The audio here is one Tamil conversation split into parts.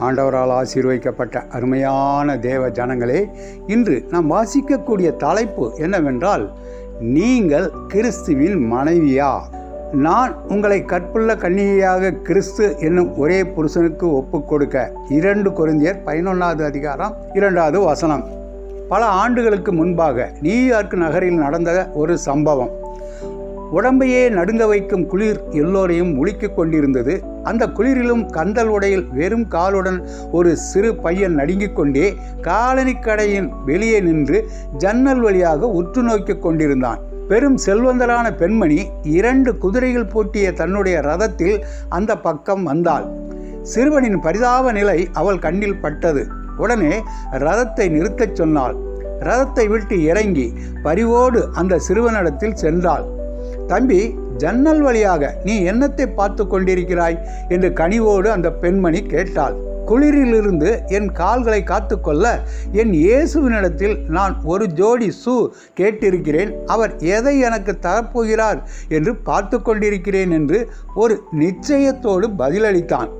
ஆண்டவரால் ஆசீர்வதிக்கப்பட்ட அருமையான தேவ ஜனங்களே இன்று நாம் வாசிக்கக்கூடிய தலைப்பு என்னவென்றால் நீங்கள் கிறிஸ்துவின் மனைவியா? நான் உங்களை கற்புள்ள கன்னிகையாக கிறிஸ்து என்னும் ஒரே புருஷனுக்கு ஒப்புக் கொடுக்க இரண்டு குருந்தியர் பதினொன்றாவது அதிகாரம் இரண்டாவது வசனம். பல ஆண்டுகளுக்கு முன்பாக நியூயார்க் நகரில் நடந்த ஒரு சம்பவம். உடம்பையே நடுங்க வைக்கும் குளிர் எல்லோரையும் முழிக்கிக் கொண்டிருந்தது. அந்த குளிரிலும் கந்தல் உடையில் வெறும் காலுடன் ஒரு சிறு பையன் நடுங்கிக் கொண்டே காலனிக்கடையின் வெளியே நின்று ஜன்னல் வழியாக உற்று நோக்கிக் கொண்டிருந்தான். பெரும் செல்வந்தரான பெண்மணி இரண்டு குதிரைகள் பூட்டிய தன்னுடைய ரதத்தில் அந்த பக்கம் வந்தாள். சிறுவனின் பரிதாப நிலை அவள் கண்ணில் பட்டது. உடனே ரதத்தை நிறுத்தச் சொன்னாள். ரதத்தை விட்டு இறங்கி பரிவோடு அந்த சிறுவனிடத்தில் சென்றாள். தம்பி ஜன்னல் வழியாக நீ என்னத்தை பார்த்து கொண்டிருக்கிறாய்? என்று கனிவோடு அந்த பெண்மணி கேட்டாள். குளிரிலிருந்து என் கால்களை காத்துக்கொள்ள என் இயேசுவினிடத்தில் நான் ஒரு ஜோடி ஷூ கேட்டிருக்கிறேன். அவர் எதை எனக்கு தரப்போகிறார் என்று பார்த்து கொண்டிருக்கிறேன் என்று ஒரு நிச்சயத்தோடு பதிலளித்தான்.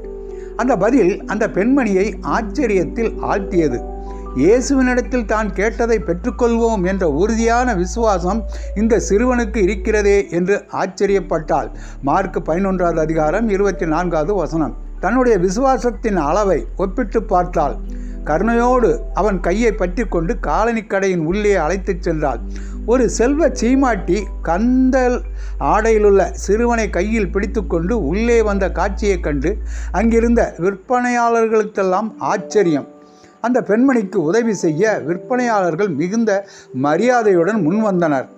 அந்த பதில் அந்த பெண்மணியை ஆச்சரியத்தில் ஆழ்த்தியது. இயேசுவினிடத்தில் தான் கேட்டதை பெற்றுக்கொள்வோம் என்ற உறுதியான விசுவாசம் இந்த சிறுவனுக்கு இருக்கிறதே என்று ஆச்சரியப்பட்டாள். மார்க் பதினொன்றாவது அதிகாரம் இருபத்தி நான்காவது வசனம். தன்னுடைய விசுவாசத்தின் அளவை ஒப்பிட்டு பார்த்தாள். கருணையோடு அவன் கையை பற்றி கொண்டு காலனி கடையின் உள்ளே அழைத்துச் சென்றாள். ஒரு செல்வ சீமாட்டி கந்தல் ஆடையிலுள்ள சிறுவனை கையில் பிடித்துக்கொண்டு உள்ளே வந்த காட்சியைக் கண்டு அங்கிருந்த விற்பனையாளர்களுக்கெல்லாம் ஆச்சரியம். அந்த பெண்மணிக்கு உதவி செய்ய விற்பனையாளர்கள் மிகுந்த மரியாதையுடன் முன்வந்தனர்.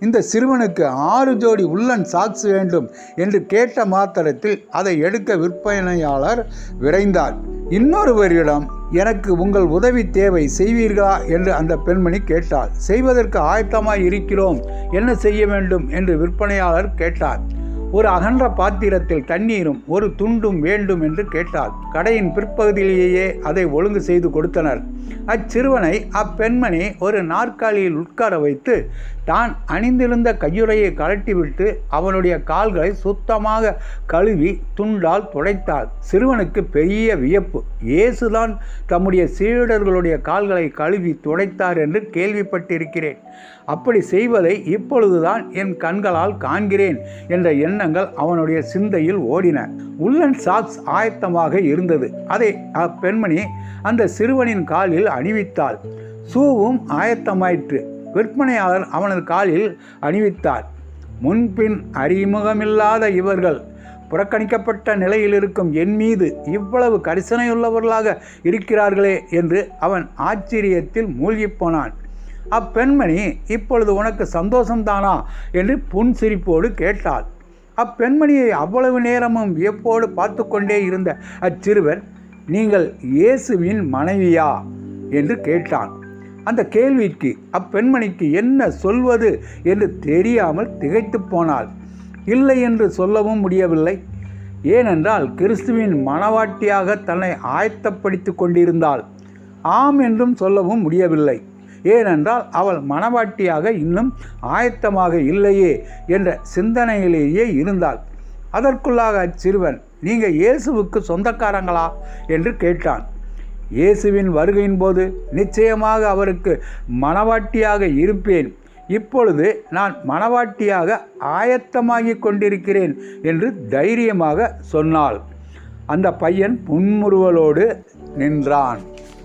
இந்த சிறுவனுக்கு ஆறு ஜோடி உள்ளன் சாக்ஸ் வேண்டும் என்று கேட்ட மாத்திரத்தில் அதை எடுக்க விற்பனையாளர் விரைந்தார். இன்னொருவரிடம் எனக்கு உங்கள் உதவி தேவை செய்வீர்களா? என்று அந்த பெண்மணி கேட்டாள். செய்வதற்கு ஆயத்தமாய் இருக்கிறோம். என்ன செய்ய வேண்டும்? என்று விற்பனையாளர் கேட்டார். ஒரு அகன்ற பாத்திரத்தில் தண்ணீரும் ஒரு துண்டும் வேண்டும் என்று கேட்டாள். கடையின் பிற்பகுதியிலேயே அதை ஒழுங்கு செய்து கொடுத்தனர். அச்சிறுவனை அப்பெண்மணி ஒரு நாற்காலியில் உட்கார வைத்து தான் அணிந்திருந்த கையுறையை கழட்டிவிட்டு அவனுடைய கால்களை சுத்தமாக கழுவி துண்டால் துடைத்தாள். சிறுவனுக்கு பெரிய வியப்பு. இயேசுதான் தம்முடைய சீடர்களுடைய கால்களை கழுவி துடைத்தார் என்று கேள்விப்பட்டிருக்கிறேன். அப்படி செய்வதை இப்பொழுதுதான் என் கண்களால் காண்கிறேன் என்ற எண்ணங்கள் அவனுடைய சிந்தையில் ஓடின. உள்ளன் சாக்ஸ் ஆயத்தமாக இருந்தது. அதை அப்பெண்மணி அந்த சிறுவனின் காலில் அணிவித்தாள். ஷூவும் ஆயத்தமாயிற்று. விற்பனையாளர் அவனது காலில் அணிவித்தார். முன்பின் அறிமுகமில்லாத இவர்கள் புறக்கணிக்கப்பட்ட நிலையில் இருக்கும் என் மீது இவ்வளவு கரிசனையுள்ளவர்களாக இருக்கிறார்களே என்று அவன் ஆச்சரியத்தில் மூழ்கிப் போனான். அப்பெண்மணி இப்பொழுது உனக்கு சந்தோஷம்தானா? என்று புன்சிரிப்போடு கேட்டாள். அப்பெண்மணியை அவ்வளவு நேரமும் வியப்போடு பார்த்து கொண்டே இருந்த அச்சிறுவன் நீங்கள் இயேசுவின் மனைவியா? என்று கேட்டான். அந்த கேள்விக்கு அப்பெண்மணிக்கு என்ன சொல்வது என்று தெரியாமல் திகைத்து போனாள். இல்லை என்று சொல்லவும் முடியவில்லை. ஏனென்றால் கிறிஸ்துவின் மணவாட்டியாக தன்னை ஆயத்தப்படுத்தி கொண்டிருந்தாள். ஆம் என்றும் சொல்லவும் முடியவில்லை. ஏனென்றால் அவள் மணவாட்டியாக இன்னும் ஆயத்தமாக இல்லையே என்ற சிந்தனையிலேயே இருந்தாள். அதற்குள்ளாக அச்சிறுவன் நீங்கள் இயேசுவுக்கு சொந்தக்காரங்களா? என்று கேட்டான். இயேசுவின் வருகையின் போது நிச்சயமாக அவருக்கு மனவாட்டியாக இருப்பேன். இப்பொழுது நான் மணவாட்டியாக ஆயத்தமாகி கொண்டிருக்கிறேன் என்று தைரியமாக சொன்னாள். அந்த பையன் புன்முறுவலோடு நின்றான்.